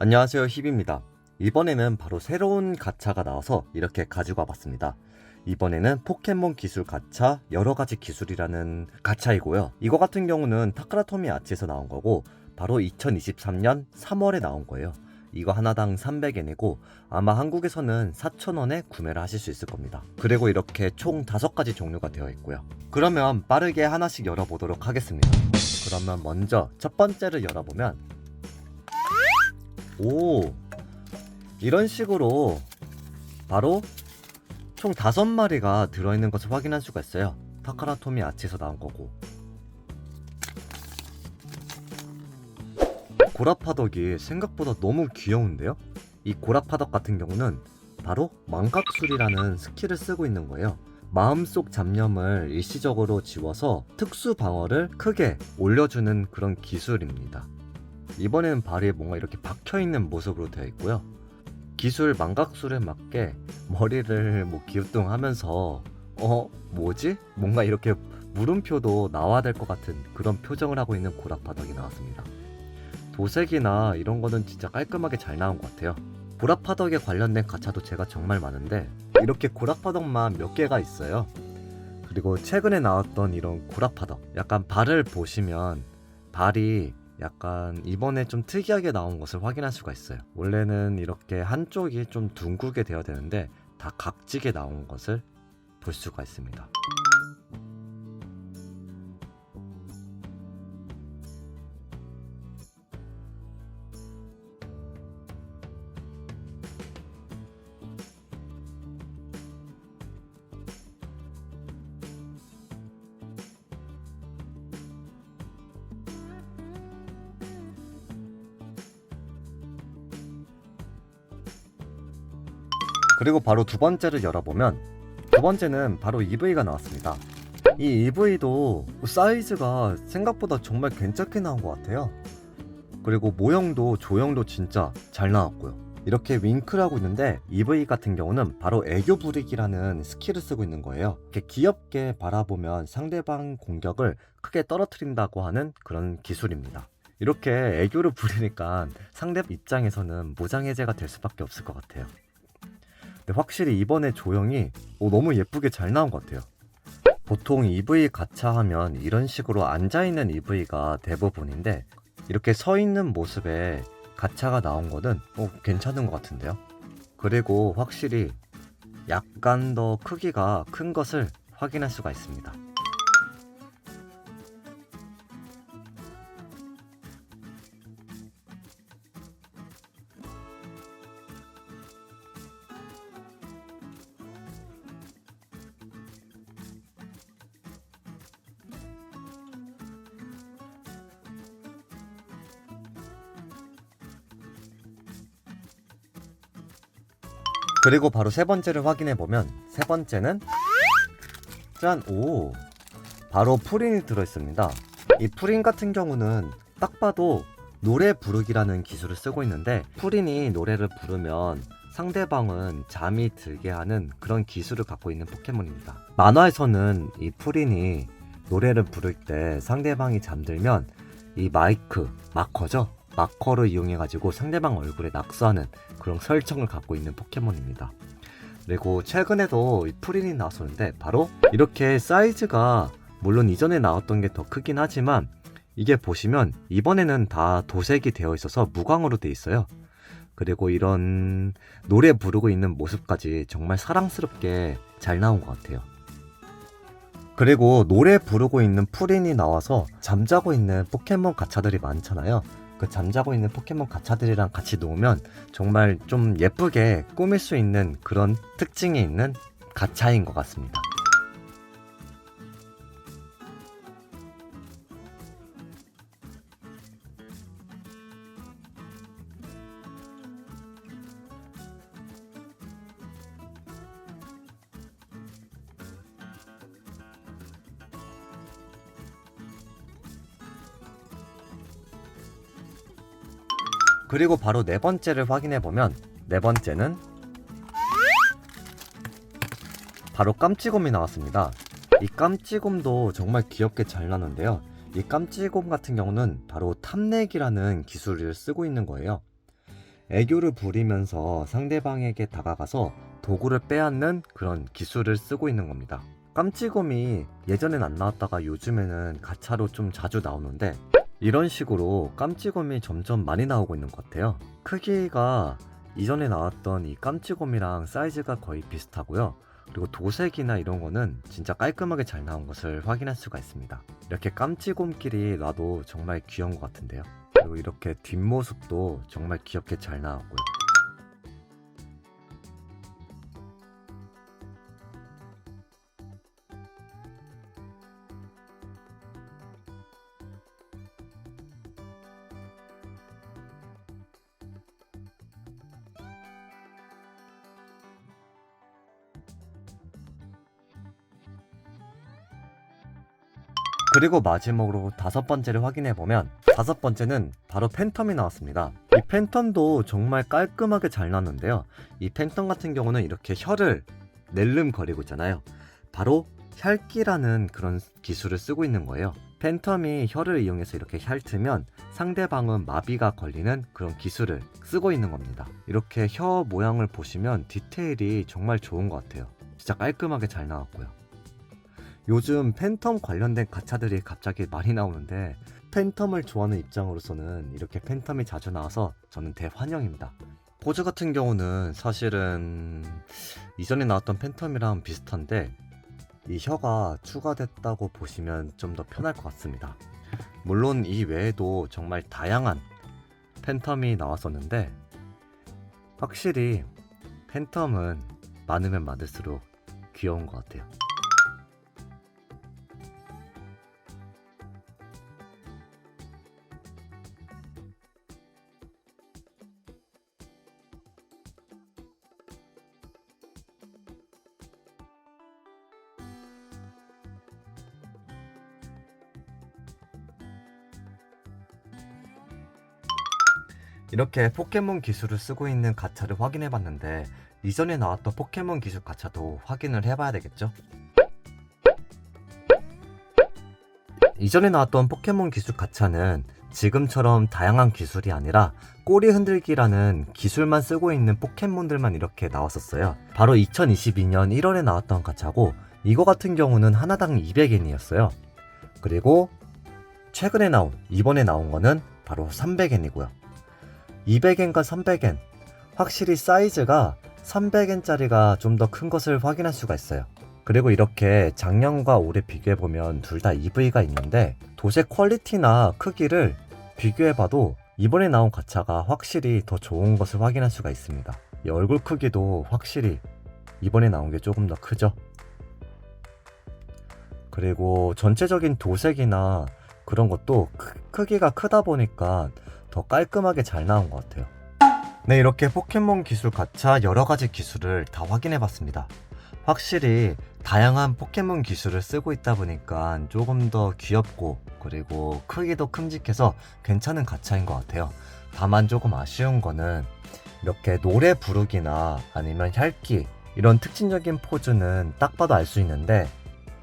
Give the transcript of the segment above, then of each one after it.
안녕하세요 힙입니다. 이번에는 바로 새로운 가차가 나와서 이렇게 가지고 와봤습니다. 이번에는 포켓몬 기술 가차 여러가지 기술이라는 가차이고요. 이거 같은 경우는 타카라토미 아치에서 나온 거고 바로 2023년 3월에 나온 거예요. 이거 하나당 300엔이고 아마 한국에서는 4,000원에 구매를 하실 수 있을 겁니다. 그리고 이렇게 총 5가지 종류가 되어 있고요. 그러면 빠르게 하나씩 열어보도록 하겠습니다. 그러면 먼저 첫 번째를 열어보면 오. 이런 식으로 바로 총 다섯 마리가 들어있는 것을 확인할 수가 있어요. 타카라토미 아치에서 나온 거고. 고라파덕이 생각보다 너무 귀여운데요? 이 고라파덕 같은 경우는 바로 망각술이라는 스킬을 쓰고 있는 거예요. 마음속 잡념을 일시적으로 지워서 특수 방어를 크게 올려주는 그런 기술입니다 이번에는 발이 뭔가 이렇게 박혀있는 모습으로 되어 있고요. 기술 망각술에 맞게 머리를 뭐 기우뚱하면서 어 뭐지? 뭔가 이렇게 물음표도 나와야 될 것 같은 그런 표정을 하고 있는 고라파덕이 나왔습니다. 도색이나 이런 거는 진짜 깔끔하게 잘 나온 것 같아요. 고라파덕에 관련된 가차도 제가 정말 많은데 이렇게 고라파덕만 몇 개가 있어요. 그리고 최근에 나왔던 이런 고라파덕 약간 발을 보시면 발이 약간 이번에 좀 특이하게 나온 것을 확인할 수가 있어요. 원래는 이렇게 한쪽이 좀 둥글게 되어야 되는데 다 각지게 나온 것을 볼 수가 있습니다. 그리고 바로 두 번째를 열어보면 두 번째는 바로 EV가 나왔습니다. 이 EV도 사이즈가 생각보다 정말 괜찮게 나온 것 같아요. 그리고 모형도 조형도 진짜 잘 나왔고요. 이렇게 윙크를 하고 있는데 EV 같은 경우는 바로 애교 부리기라는 스킬을 쓰고 있는 거예요. 이렇게 귀엽게 바라보면 상대방 공격을 크게 떨어뜨린다고 하는 그런 기술입니다. 이렇게 애교를 부리니까 상대 입장에서는 무장해제가 될 수밖에 없을 것 같아요. 근데 확실히 이번에 조형이 오, 너무 예쁘게 잘 나온 것 같아요. 보통 EV 가차하면 이런 식으로 앉아있는 EV가 대부분인데 이렇게 서 있는 모습에 가차가 나온 거는 어, 괜찮은 것 같은데요. 그리고 확실히 약간 더 크기가 큰 것을 확인할 수가 있습니다. 그리고 바로 세 번째를 확인해 보면 세 번째는 짠! 오! 바로 프린이 들어있습니다. 이 프린 같은 경우는 딱 봐도 노래 부르기라는 기술을 쓰고 있는데 프린이 노래를 부르면 상대방은 잠이 들게 하는 그런 기술을 갖고 있는 포켓몬입니다. 만화에서는 이 프린이 노래를 부를 때 상대방이 잠들면 이 마이크, 마커죠? 마커를 이용해가지고 상대방 얼굴에 낙서하는 그런 설정을 갖고 있는 포켓몬입니다. 그리고 최근에도 이 프린이 나왔었는데 바로 이렇게 사이즈가 물론 이전에 나왔던 게 더 크긴 하지만 이게 보시면 이번에는 다 도색이 되어 있어서 무광으로 돼 있어요. 그리고 이런 노래 부르고 있는 모습까지 정말 사랑스럽게 잘 나온 것 같아요. 그리고 노래 부르고 있는 프린이 나와서 잠자고 있는 포켓몬 가차들이 많잖아요. 그 잠자고 있는 포켓몬 가차들이랑 같이 놓으면 정말 좀 예쁘게 꾸밀 수 있는 그런 특징이 있는 가차인 것 같습니다. 그리고 바로 네 번째를 확인해 보면 네 번째는 바로 깜찍곰이 나왔습니다. 이 깜찍곰도 정말 귀엽게 잘 나는데요. 이 깜찍곰 같은 경우는 바로 탐내기라는 기술을 쓰고 있는 거예요. 애교를 부리면서 상대방에게 다가가서 도구를 빼앗는 그런 기술을 쓰고 있는 겁니다. 깜찍곰이 예전엔 안 나왔다가 요즘에는 가차로 좀 자주 나오는데 이런 식으로 깜찍곰이 점점 많이 나오고 있는 것 같아요. 크기가 이전에 나왔던 이 깜찍곰이랑 사이즈가 거의 비슷하고요. 그리고 도색이나 이런 거는 진짜 깔끔하게 잘 나온 것을 확인할 수가 있습니다. 이렇게 깜찍곰끼리 놔도 정말 귀여운 것 같은데요. 그리고 이렇게 뒷모습도 정말 귀엽게 잘 나왔고요. 그리고 마지막으로 다섯 번째를 확인해 보면 다섯 번째는 바로 팬텀이 나왔습니다. 이 팬텀도 정말 깔끔하게 잘 나왔는데요. 이 팬텀 같은 경우는 이렇게 혀를 낼름거리고 있잖아요. 바로 혈기라는 그런 기술을 쓰고 있는 거예요. 팬텀이 혀를 이용해서 이렇게 핥으면 상대방은 마비가 걸리는 그런 기술을 쓰고 있는 겁니다. 이렇게 혀 모양을 보시면 디테일이 정말 좋은 것 같아요. 진짜 깔끔하게 잘 나왔고요. 요즘 팬텀 관련된 가차들이 갑자기 많이 나오는데 팬텀을 좋아하는 입장으로서는 이렇게 팬텀이 자주 나와서 저는 대환영입니다. 포즈 같은 경우는 사실은 이전에 나왔던 팬텀이랑 비슷한데 이 혀가 추가됐다고 보시면 좀 더 편할 것 같습니다. 물론 이 외에도 정말 다양한 팬텀이 나왔었는데 확실히 팬텀은 많으면 많을수록 귀여운 것 같아요. 이렇게 포켓몬 기술을 쓰고 있는 가차를 확인해 봤는데 이전에 나왔던 포켓몬 기술 가차도 확인을 해봐야 되겠죠? 이전에 나왔던 포켓몬 기술 가차는 지금처럼 다양한 기술이 아니라 꼬리 흔들기라는 기술만 쓰고 있는 포켓몬들만 이렇게 나왔었어요. 바로 2022년 1월에 나왔던 가차고 이거 같은 경우는 하나당 200엔이었어요. 그리고 최근에 나온 이번에 나온 거는 바로 300엔이고요. 200엔과 300엔 확실히 사이즈가 300엔짜리가 좀 더 큰 것을 확인할 수가 있어요. 그리고 이렇게 작년과 올해 비교해보면 둘 다 EV가 있는데 도색 퀄리티나 크기를 비교해봐도 이번에 나온 가차가 확실히 더 좋은 것을 확인할 수가 있습니다. 이 얼굴 크기도 확실히 이번에 나온 게 조금 더 크죠. 그리고 전체적인 도색이나 그런 것도 크, 크기가 크다 보니까 더 깔끔하게 잘 나온 것 같아요. 네, 이렇게 포켓몬 기술 가차 여러 가지 기술을 다 확인해 봤습니다. 확실히 다양한 포켓몬 기술을 쓰고 있다 보니까 조금 더 귀엽고 그리고 크기도 큼직해서 괜찮은 가차인 것 같아요. 다만 조금 아쉬운 거는 이렇게 노래 부르기나 아니면 핥기 이런 특징적인 포즈는 딱 봐도 알 수 있는데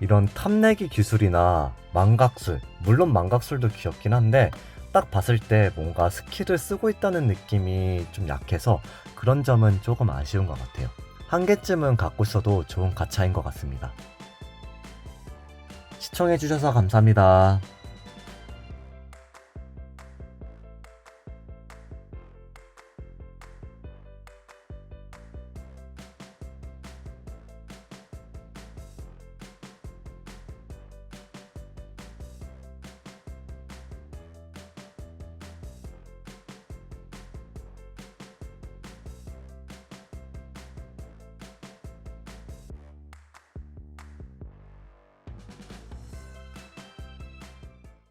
이런 탐내기 기술이나 망각술 물론 망각술도 귀엽긴 한데 딱 봤을 때 뭔가 스킬을 쓰고 있다는 느낌이 좀 약해서 그런 점은 조금 아쉬운 것 같아요. 한 개쯤은 갖고 있어도 좋은 가차인 것 같습니다. 시청해주셔서 감사합니다.